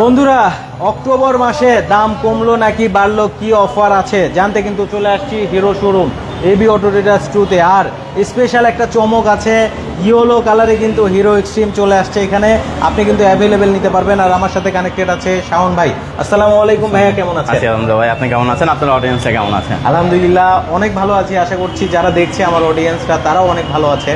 বন্ধুরা, অক্টোবর মাসে দাম কমলো নাকি বাড়লো? কি অফার আছে? জানতে কিন্তু চলে আসছি Hero showroom. A B auto traders টুতে আর স্পেশাল একটা চমক আছে ইয়েলো কালারে কিন্তু হিরো এক্সট্রিম চলে আসছে এখানে। আপনি কিন্তু অ্যাভেলেবেল নিতে পারবেন। আর আমার সাথে কানেক্টেড আছে শাওন ভাই। আসসালামু আলাইকুম ভাইয়া কেমন আছি আছেন আলহামদুলিল্লাহ ভাই আপনি কেমন আছেন? আপনার অডিয়েন্সটা কেমন আছে? আলহামদুলিল্লাহ অনেক ভালো আছি। আশা করছি যারা দেখছে আমার অডিয়েন্সরা তারাও অনেক ভালো আছে।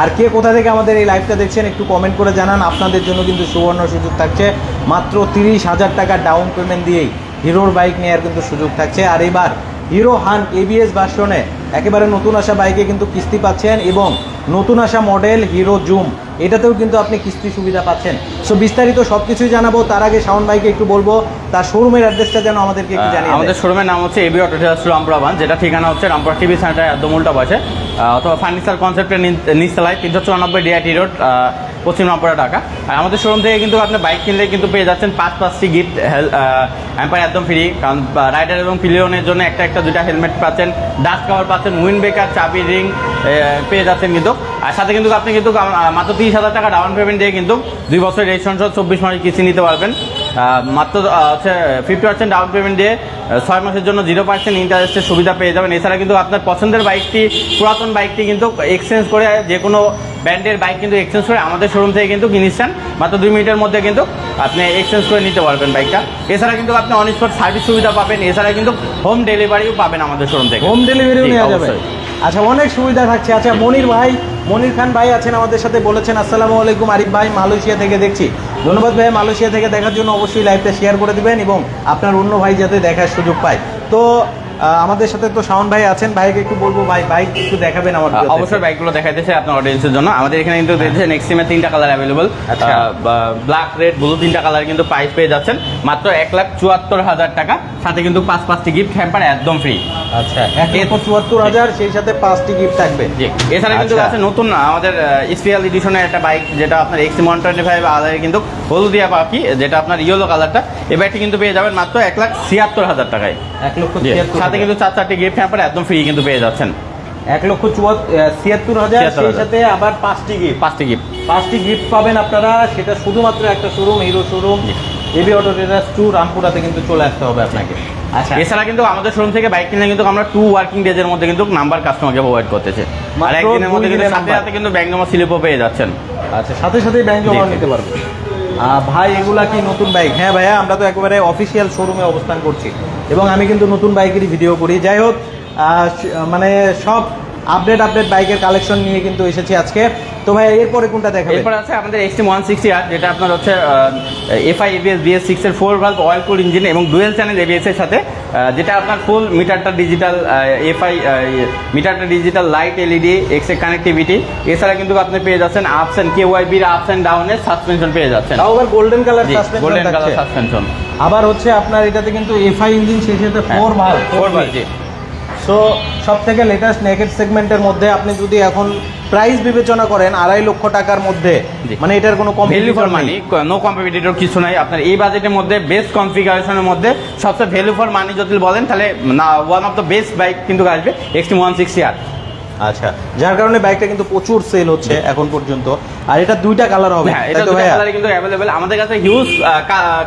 আর কে কোথা থেকে আমাদের এই লাইভটা দেখছেন একটু কমেন্ট করে জানান। আপনাদের জন্য কিন্তু সুবর্ণ সুযোগ থাকছে। মাত্র তিরিশ হাজার টাকা ডাউন পেমেন্ট দিয়েই হিরোর বাইক নেওয়ার কিন্তু সুযোগ থাকছে। আর এবার হিরো হান এবিএস ভার্সনে একেবারে নতুন আসা বাইকে কিন্তু কিস্তি পাচ্ছেন এবং নতুন আসা মডেল হিরো জুম। এটাতেও কিন্তু আপনি কিস্তি সুবিধা পাচ্ছেন। সো বিস্তারিত সব কিছুই জানাব তার আগে শাওন ভাইকে একটু বলব তার শোরুমের অ্যাড্রেসটা যেন আমাদেরকে একটু জানিয়ে আমাদের শোরুমের নাম হচ্ছে A B auto traders Rampura বান যেটা ঠিকানা হচ্ছে রামপুরা টিভি সেন্টার একদম উল্টা পাশে অথবা ফার্নিচার কনসেপ্টের নিচতলায় তিনশো চুরানব্বই ডিআইটি রোড পশ্চিম রামপুরা, ঢাকা। আর আমাদের শোরুম থেকে কিন্তু আপনি বাইক কিনলে কিন্তু পেয়ে যাচ্ছেন পাঁচ পাঁচটি গিফট অ্যাম্পার একদম ফ্রি কারণ রাইডার এবং পিলিয়নের জন্য একটা একটা দুইটা হেলমেট পাচ্ছেন ডাস্ট কাভার পাচ্ছেন উইন্ড ব্রেকার চাবি রিং পেয়ে যাচ্ছেন কিন্তু। আর সাথে কিন্তু আপনি কিন্তু মাত্র তিরিশ হাজার টাকা ডাউন পেমেন্ট দিয়ে কিন্তু দুই বছর রেজিস্ট্রেশন সহ চব্বিশ মাসে কিস্তি নিতে পারবেন। মাত্র হচ্ছে ফিফটি পার্সেন্ট ডাউন পেমেন্ট দিয়ে ছয় মাসের জন্য জিরো পার্সেন্ট ইন্টারেস্টের সুবিধা পেয়ে যাবেন। এছাড়া কিন্তু আপনার পছন্দের বাইকটি পুরাতন বাইকটি কিন্তু এক্সচেঞ্জ করে যে কোনো ব্র্যান্ডের বাইক কিন্তু এক্সচেঞ্জ করে আমাদের শোরুম থেকে কিন্তু কিনেছেন মাত্র দুই মিনিটের মধ্যে কিন্তু আপনি এক্সচেঞ্জ করে নিতে পারবেন বাইকটা। এছাড়া কিন্তু আপনি অন স্পট সার্ভিস সুবিধা পাবেন। এছাড়া কিন্তু হোম ডেলিভারিও পাবেন আমাদের শোরুম থেকে। হোম ডেলিভারিও নেওয়া যাবে। আচ্ছা অনেক সুবিধা থাকছে। আচ্ছা মনির ভাই মনির খান ভাই আছেন আমাদের সাথে বলেছেন আসসালামু আলাইকুম আরিফ ভাই মালয়েশিয়া থেকে দেখছি। ধন্যবাদ ভাই মালয়েশিয়া থেকে দেখার জন্য অবশ্যই লাইভটা শেয়ার করে দেবেন এবং আপনার অন্য ভাই যাতে দেখার সুযোগ পায়। তো আমাদের সাথে তো শাওন ভাই আছেন। ভাইকে একটু বলব ভাই বাইক একটু দেখাবেন আমার অবশ্যই বাইকগুলো দেখাইতেছে আপনার অডিয়েন্সের জন্য। আমাদের এখানে কিন্তু দেখছেন এক্সট্রিমের তিনটা কালার অ্যাভেলেবল আচ্ছা। ব্ল্যাক রেড ব্লু তিনটা কালার কিন্তু প্রাইস পেয়ে যাচ্ছেন। মাত্র এক লাখ চুয়াত্তর হাজার টাকা। সাথে কিন্তু পাঁচ পাঁচটি গিফট হ্যাম্পার একদম ফ্রি আচ্ছা এক লক্ষ চুয়াত্তর হাজার সেই সাথে পাঁচটি গিফট থাকবে। জি। এছাড়া কিন্তু আচ্ছা। আছে নতুন আমাদের স্পেশাল এডিশনের একটা বাইক যেটা আপনার এক্সট্রিম ওয়ান টোয়েন্টি ফাইভ আলাদা কিন্তু হলদিয়া পাখি যেটা আপনার ইয়েলো কালারটা এই বাইকটি কিন্তু পেয়ে যাবেন মাত্র এক লাখ ছিয়াত্তর হাজার টাকায়। এক লক্ষ সাথে কিন্তু চার চারটি গিফট হ্যাম্পার একদম ফ্রি কিন্তু পেয়ে যাচ্ছেন। এক লক্ষ ছিয়াত্তর হাজার সেই সাথে আবার পাঁচটি গিফট পাঁচটি গিফট পাঁচটি গিফট পাবেন আপনারা সেটা শুধুমাত্র একটা showroom Hero showroom A B auto traders two রামপুরাতে কিন্তু চলে আসতে হবে আপনাকে। আচ্ছা। এছাড়া কিন্তু আমাদের শোরুম থেকে বাইক কিনলে কিন্তু আমরা টু ওয়ার্কিং ডেজের মধ্যে কিন্তু নাম্বার কাস্টমারকে প্রোভাইড করতেছে। আর একদিনের মধ্যে কিন্তু সাথে। সাথে কিন্তু ব্যাংক জমা স্লিপও পেয়ে যাচ্ছেন। আচ্ছা সাথে সাথে ব্যাংক জমা নিতে পারবে আহ, ভাই এগুলা কি নতুন বাইক হ্যাঁ ভাইয়া আমরা তো একেবারে অফিসিয়াল শোরুমে অবস্থান করছি। এবং আমি কিন্তু নতুন বাইকেরই ভিডিও করি। যাই হোক মানে সব আপডেট আপডেট বাইকের কালেকশন নিয়ে কিন্তু এসেছি আজকে। তো ভাই এরপরে কোনটা দেখাবে এরপর আছে আমাদের এক্সট্রিম ওয়ান সিক্সটি আর যেটা আপনার হচ্ছে এফআই এবিএস বিএস সিক্স এর four valve oil cool engine এবং ডুয়েল চ্যানেল এবিএস এর সাথে যেটা আপনার ফুল মিটারটা ডিজিটাল এফআই মিটারটা ডিজিটাল লাইট এলইডি এক্স এ কানেক্টিভিটি এছাড়া কিন্তু আপনি পেয়ে যাচ্ছেন আপস অ্যান্ড কে ওয়াই বির আপস অ্যান্ড ডাউনের সাসপেনশন পেয়ে যাচ্ছেন। তাও আবার golden colour golden colour suspension suspension আবার হচ্ছে আপনার এটাতে কিন্তু এফআই ইঞ্জিন সেই সাথে ফোর ভালো ফোর ভাল্ভ সো সব থেকে লেটেস্ট নেকেট সেগমেন্টের মধ্যে আপনি যদি এখন প্রাইস বিবেচনা করেন আড়াই লক্ষ টাকার মধ্যে। মানে এটার কোনো value for money no competitor কিছু নাই। আপনার এই বাজেটের মধ্যে বেস্ট কনফিগারেশনের মধ্যে সবচেয়ে ভ্যালু ফর মানি যদি বলেন তাহলে না one of the best bike কিন্তু আসবে এক্সটি ওয়ান সিক্সটি আর আচ্ছা যার কারণে বাইকটা কিন্তু প্রচুর সেল হচ্ছে এখন পর্যন্ত। আর এটা দুইটা কালার হবে হ্যাঁ এটা কালারে কিন্তু অ্যাভেলেবেল আমাদের কাছে হিউজ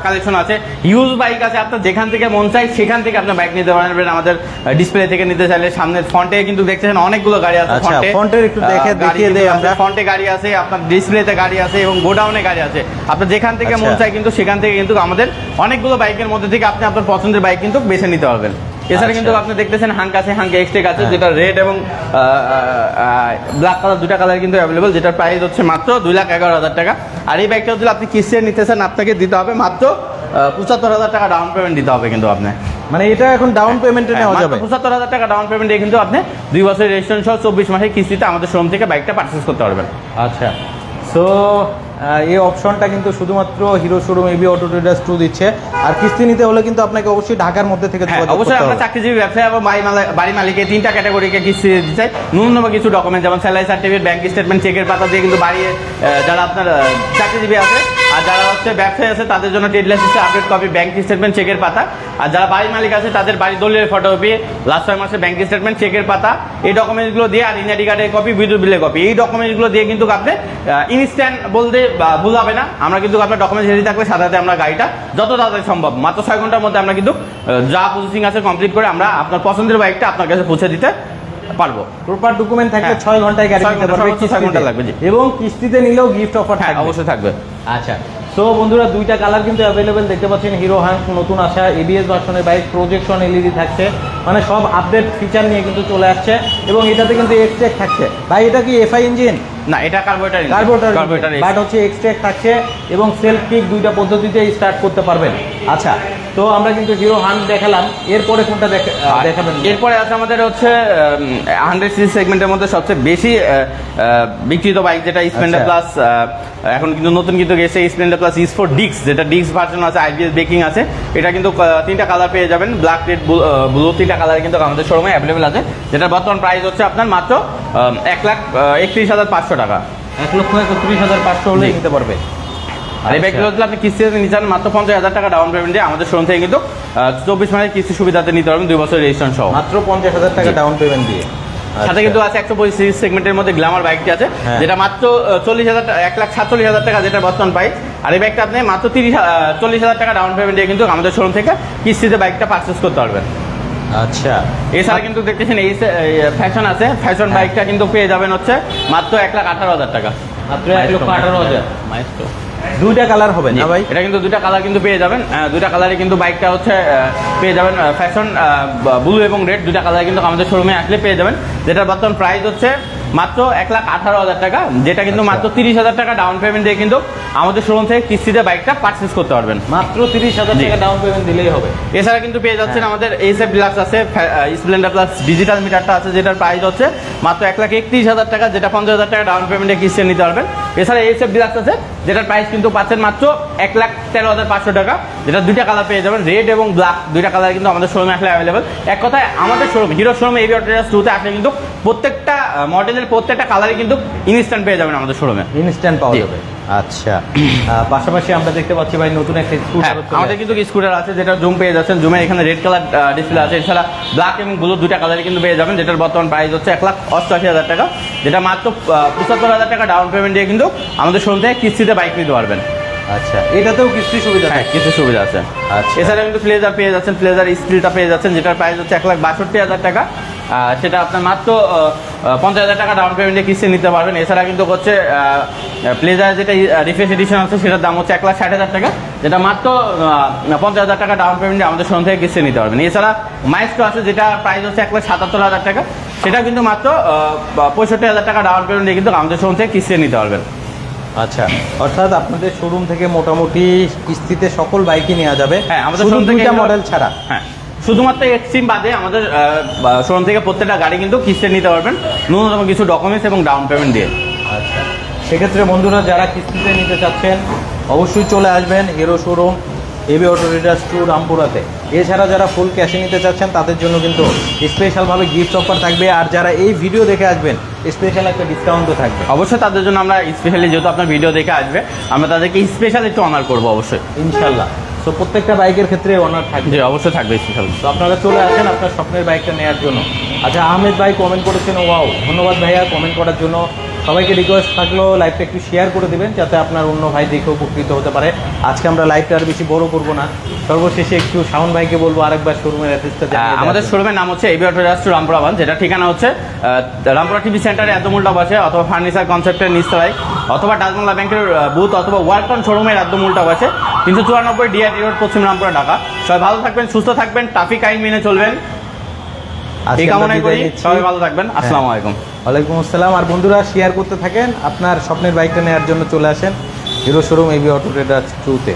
কালেকশন আছে। হিউজ বাইক আছে আপনার যেখান থেকে মন চাই সেখান থেকে আপনার বাইক নিতে পারবেন। আমাদের ডিসপ্লে থেকে নিতে চাইলে সামনের ফ্রন্টে কিন্তু দেখতেছেন অনেকগুলো গাড়ি আছে আচ্ছা, ফ্রন্টে front একটু দেখে দেখিয়ে দেই আমরা। ফ্রন্টে গাড়ি আছে আপনার ডিসপ্লেতে গাড়ি আছে এবং গোডাউনে গাড়ি আছে। আপনার যেখান থেকে মন আচ্ছা। চাই কিন্তু সেখান থেকে কিন্তু আমাদের অনেকগুলো বাইকের মধ্যে থেকে আপনি আপনার পছন্দের বাইক কিন্তু বেছে নিতে পারবেন। এছাড়া আচ্ছা। কিন্তু আপনি দেখতেছেন হাঙ্ক আছে হাঙ্ক এক্সটেক আছে হ্যাঁ। যেটা রেড এবং ব্ল্যাক কালার দুটা কালার কিন্তু অ্যাভেলেবল যেটার প্রাইস হচ্ছে মাত্র দুই লাখ এগারো হাজার টাকা। আর এই বাইকটা যদি আপনি কিস্তিতে নিতে চান আপনাকে দিতে হবে মাত্র পঁচাত্তর হাজার টাকা ডাউন পেমেন্ট দিতে হবে কিন্তু আপনি। মানে এটা এখন ডাউন পেমেন্টে নেওয়া যাবে। পঁচাত্তর হাজার টাকা ডাউন পেমেন্ট কিন্তু আপনি দুই বছরের রেজিস্ট্রেশন সহ চব্বিশ মাসের কিস্তিতে আমাদের শোরুম থেকে বাইকটা পারচেস করতে পারবেন। আচ্ছা। সো এই অপশনটা কিন্তু শুধুমাত্র Hero showroom A B auto traders two দিচ্ছে। আর কিস্তি নিতে হলে কিন্তু আপনাকে অবশ্যই ঢাকার মধ্যে থেকে হ্যাঁ অবশ্যই আমরা চাকরিজীবী ব্যবসায়ী এবং বাড়ি মালা- বাড়ি মালিকের তিনটা ক্যাটাগরিকে কিস্তি দিতে চাই। ন্যূনতম কিছু ডকুমেন্ট যেমন স্যালারি সার্টিফিকেট ব্যাংক স্টেটমেন্ট চেকের পাতা দিয়ে কিন্তু বাড়ি যারা আপনার চাকরিজীবী আছে আর যারা হচ্ছে ব্যবসায়ী আছে তাদের জন্য ট্রেড লাইসেন্সের আপডেট কপি ব্যাংক স্টেটমেন্ট চেকের পাতা। আর যারা বাড়ির মালিক আছে তাদের বাড়ির দলীয় ফটোকপি লাস্ট ছয় মাসে ব্যাংক স্টেটমেন্ট চেকের পাতা। এই ডকুমেন্টসগুলো দিয়ে আর ইনারি কার্ডের কপি বিদ্যুৎ বিলের কপি এই ডকুমেন্টসগুলো দিয়ে কিন্তু আপনি ইনস্ট্যান্ট বলতে ভুল হবে না। আমরা কিন্তু আপনার ডকুমেন্টস রেডি থাকলে সাথে সাথে আমরা গাড়িটা যত তাড়াতাড়ি সম্ভব মাত্র ছয় ঘণ্টার মধ্যে আমরা কিন্তু যা প্রসেসিং আছে কমপ্লিট করে আমরা আপনার পছন্দের বাইকটা আপনার কাছে পৌঁছে দিতে পারব। প্রপার ডকুমেন্ট থাকলে হ্যাঁ। ছয় ঘন্টায় গাড়ি ছয় নিতে ঘণ্টা, পারবে সর্বোচ্চ ঘণ্টা লাগবে, জি। এবং কিস্তিতে নিলেও গিফট অফার হ্যাঁ থাকবে। অবশ্যই থাকবে। আচ্ছা তো বন্ধুরা দুইটা কালার কিন্তু অ্যাভেলেবেল দেখতে পাচ্ছেন হিরো হান্স নতুন আসা এবিএস ভার্সনের বাইক প্রজেকশন এলইডি থাকছে। মানে সব আপডেট ফিচার নিয়ে কিন্তু চলে আসছে এবং এটাতে কিন্তু এক্সট্রেক থাকছে। ভাই এটা কি এফআই ইঞ্জিন না এটা কার্বোরেটার কার্বোরেটর কার্বোরেটার বাট হচ্ছে এক্সট্রাক্ট থাকছে এবং সেলফ কিক দুইটা পদ্ধতিতে স্টার্ট করতে পারবেন। আচ্ছা তো আমরা কিন্তু হিরো হান দেখালাম। এরপরে কোনটা দেখাবেন এরপরে আছে আমাদের হচ্ছে হান্ড্রেড সিসি সেগমেন্টের মধ্যে সবচেয়ে বেশি বিক্রিত বাইক যেটা স্প্লেন্ডার আচ্ছা। প্লাস এখন কিন্তু নতুন কিন্তু গেছে স্প্লেন্ডার প্লাস ইস ফোর ডিক্স যেটা ডিক্স ভার্সন আছে আইবিএস বেকিং আছে। এটা কিন্তু তিনটা কালার পেয়ে যাবেন। ব্ল্যাক রেড ব্লু তিনটা কালার কিন্তু আমাদের শোরুমে অ্যাভেলেবেল আছে। যেটা বর্তমান প্রাইস হচ্ছে আপনার মাত্র এক লাখ একত্রিশ হাজার পাঁচশো টাকা। এক লক্ষ একত্রিশ হাজার পাঁচশো হলে। নিতে পারবে। আর এই আচ্ছা। ব্যাগগুলো যদি আপনি কিস্তিতে নিতে চান মাত্র পঞ্চাশ হাজার টাকা ডাউন পেমেন্ট আমাদের শোরুম থেকে কিন্তু চব্বিশ মাসের কিস্তি সুবিধাতে নিতে পারবেন দুই বছর রেজিস্ট্রেশন সহ। মাত্র পঞ্চাশ হাজার টাকা ডাউন পেমেন্ট দিয়ে। সাথে আচ্ছা। কিন্তু আছে একশো পঁচিশ সেগমেন্টের মধ্যে গ্ল্যামার বাইকটি আছে হ্যাঁ। যেটা মাত্র চল্লিশ হাজার এক লাখ সাতচল্লিশ হাজার টাকা যেটা বর্তমান প্রাইস আর এই বাইকটা আপনি মাত্র তিরিশ চল্লিশ হাজার টাকা ডাউন পেমেন্ট দিয়ে কিন্তু আমাদের শোরুম থেকে কিস্তিতে বাইকটা পারচেস করতে পারবেন। আচ্ছা। এছাড়া কিন্তু দেখতেছেন এই ফ্যাশন আছে। ফ্যাশন। বাইকটা কিন্তু পেয়ে যাবেন হচ্ছে মাত্র এক লাখ আঠারো হাজার টাকা। মাত্র এক লক্ষ আঠারো হাজার। মাইস্টো। দুইটা কালার হবে না ভাই এটা কিন্তু দুইটা কালার কিন্তু পেয়ে যাবেন দুইটা কালারে কিন্তু বাইকটা হচ্ছে পেয়ে যাবেন ফ্যাশন ব্লু এবং রেড দুইটা কালার কিন্তু আমাদের শোরুমে আসলে পেয়ে যাবেন যেটার বর্তমান প্রাইস হচ্ছে মাত্র এক লাখ আঠারো হাজার টাকা যেটা কিন্তু আচ্ছা। মাত্র তিরিশ হাজার টাকা ডাউন পেমেন্ট দিয়ে কিন্তু আমাদের শোরুম থেকে কিস্তিতে বাইকটা পারচেস করতে পারবেন মাত্র তিরিশ হাজার। টাকা ডাউন পেমেন্ট দিলেই হবে এছাড়া কিন্তু পেয়ে যাচ্ছেন হ্যাঁ। আমাদের এইচ এফ ডিলাক্স আছে স্প্লেন্ডার প্লাস ডিজিটাল মিটারটা আছে যেটার প্রাইস হচ্ছে মাত্র এক লাখ একত্রিশ হাজার টাকা যেটা পঞ্চাশ হাজার টাকা ডাউন পেমেন্টে কিস্তি নিতে পারবেন এছাড়া এইচ এফ ডিলাক্স আছে যেটার প্রাইস কিন্তু পাচ্ছেন মাত্র এক লাখ তেরো হাজার পাঁচশো টাকা যেটা দুইটা কালার পেয়ে যাবেন রেড এবং ব্ল্যাক দুইটা কালার কিন্তু আমাদের শোরুমে আসলে অ্যাভেলেবেল এক কথায় আমাদের শোরুম হিরো শোরুমে এবি অটোরিয়াস টুতে আপনি কিন্তু প্রত্যেকটা মডেলের প্রত্যেকটা কালারই কিন্তু ইনস্ট্যান্ট পেয়ে যাবেন আমাদের শোরুমে ইনস্ট্যান্ট পাওয়া যাবে। আচ্ছা। পাশাপাশি আমরা দেখতে পাচ্ছি ভাই নতুন একটা হ্যাঁ, স্কুটার আমাদের কিন্তু স্কুটার আছে যেটা জুম পেয়ে যাচ্ছেন। জুমের এখানে রেড কালার ডিসপ্লে আছে। এছাড়া ব্ল্যাক এবং ব্লু দুইটা কালারই কিন্তু পেয়ে যাবেন যেটার বর্তমান প্রাইস হচ্ছে এক লাখ অষ্টআশি হাজার টাকা যেটা মাত্র পঁচাত্তর হাজার টাকা ডাউন পেমেন্ট দিয়ে কিন্তু আমাদের শোরুম থেকে কিস্তিতে বাইক নিতে পারবেন। আচ্ছা। এটাতেও কিস্তি সুবিধা হ্যাঁ কিছু সুবিধা আছে। আচ্ছা। এছাড়া কিন্তু ফ্লেজার পেয়ে যাচ্ছেন ফ্লেজার স্টিলটা পেয়ে যাচ্ছেন যেটার প্রাইস হচ্ছে এক লাখ বাষট্টি হাজার টাকা। সেটা আপনার মাত্র পঞ্চাশ হাজার টাকা ডাউন পেমেন্টে কিস্তি নিতে পারবেন। এছাড়া কিন্তু হচ্ছে প্লেজার যেটা রিফ্রেশ এডিশন আছে সেটার দাম হচ্ছে এক লাখ ষাট হাজার টাকা। যেটা মাত্র পঞ্চাশ হাজার টাকা ডাউন পেমেন্টে আমাদের শোরুম থেকে কিস্তি নিতে পারবেন। এছাড়া মাইস্টো আছে যেটা প্রাইস হচ্ছে এক লাখ সাতাত্তর হাজার টাকা। সেটা কিন্তু মাত্র পঁয়ষট্টি হাজার টাকা ডাউন পেমেন্টে কিন্তু আমাদের শোরুম থেকে কিস্তি নিতে পারবেন। আচ্ছা অর্থাৎ আপনাদের শোরুম থেকে মোটামুটি কিস্তিতে সকল বাইকই নেওয়া যাবে। হ্যাঁ আমাদের শোরুম থেকে মডেল ছাড়া। হ্যাঁ শুধুমাত্র এক্সট্রিম বাদে আমাদের শোরুম থেকে প্রত্যেকটা গাড়ি কিন্তু কিস্তি নিতে পারবেন। ন্যূনতম কিছু ডকুমেন্টস এবং ডাউন পেমেন্ট দিয়ে। আচ্ছা সেক্ষেত্রে বন্ধুরা যারা কিস্তিতে নিতে চাচ্ছেন অবশ্যই চলে আসবেন Hero showroom A B auto traders two রামপুরাতে। এছাড়া যারা ফুল ক্যাশে নিতে চাচ্ছেন তাদের জন্য কিন্তু স্পেশালভাবে গিফট অফার থাকবে। আর যারা এই ভিডিও দেখে আসবেন স্পেশাল একটা ডিসকাউন্টও থাকবে। অবশ্যই তাদের জন্য আমরা স্পেশালি যেহেতু আপনার ভিডিও দেখে আসবে আমরা তাদেরকে স্পেশাল একটু অনার করব অবশ্যই। ইনশাল্লাহ। তো প্রত্যেকটা বাইকের ক্ষেত্রে অনার থাকবে। অবশ্যই থাকবে স্পেশাল তো আপনারা চলে আসেন আপনার স্বপ্নের বাইকটা নেওয়ার জন্য। আচ্ছা আহমেদ ভাই কমেন্ট করেছেন ওয়াও ধন্যবাদ ভাইয়া কমেন্ট করার জন্য। সবাইকে রিকোয়েস্ট থাকল লাইভটা একটু শেয়ার করে দিবেন যাতে আপনার অন্য ভাই দেখে উপকৃত হতে পারে। আজকে আমরা লাইভটা আর বেশি বড় করব না। সর্বশেষে একটু শাওন ভাইকে বলব আরেকবার শোরুমের অ্যাড্রেসটা আমাদের শোরুমের নাম হচ্ছে এবি অটো রাষ্ট্র রামপুরা বান যেটা ঠিকানা হচ্ছে রামপুরা টিভি সেন্টারে এত এতমূলটা বসে অথবা ফার্নিচার কনসেপ্টের নিচতলায় অথবা ডাজমোলা ব্যাংকের বুথ অথবা ওয়ার্কন শোরুমের এত এতমূলটা বসে তিনশো চুরানব্বই ডিআরটি রোড পশ্চিম রামপুরা ঢাকা। সবাই ভালো থাকবেন সুস্থ থাকবেন ট্রাফিক আইন মেনে চলবেন। এই কামনাই করি সবাই ভালো থাকবেন। আসসালামু আলাইকুম। ওয়ালাইকুম আসসালাম। আর বন্ধুরা শেয়ার করতে থাকেন। আপনার স্বপ্নের বাইকটা নেওয়ার জন্য চলে আসেন Hero showroom A B auto traders টুতে